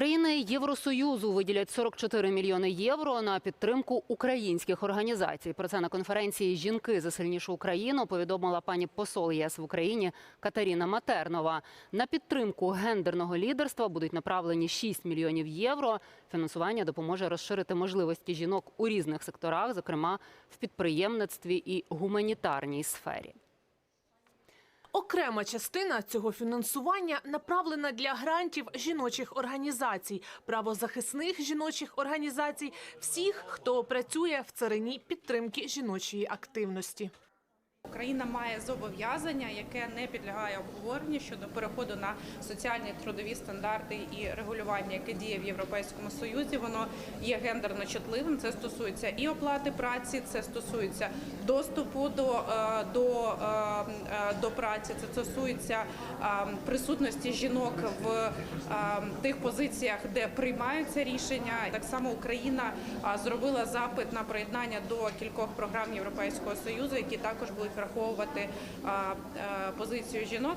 Країни Євросоюзу виділять 44 мільйони євро на підтримку українських організацій. Про це на конференції Жінки за сильнішу Україну повідомила пані посол ЄС в Україні Катаріна Матернова. На підтримку гендерного лідерства будуть направлені 6 мільйонів євро. Фінансування допоможе розширити можливості жінок у різних секторах, зокрема в підприємництві і гуманітарній сфері. Окрема частина цього фінансування направлена для грантів жіночих організацій, правозахисних жіночих організацій, всіх, хто працює в царині підтримки жіночої активності. Україна має зобов'язання, яке не підлягає обговоренню щодо переходу на соціальні трудові стандарти і регулювання, яке діє в Європейському Союзі. Воно є гендерно чутливим. Це стосується і оплати праці, це стосується доступу до, е, до, е, е, до праці, це стосується присутності жінок в тих позиціях, де приймаються рішення. Так само Україна зробила запит на приєднання до кількох програм Європейського союзу, які також будуть враховувати е, позицію жінок.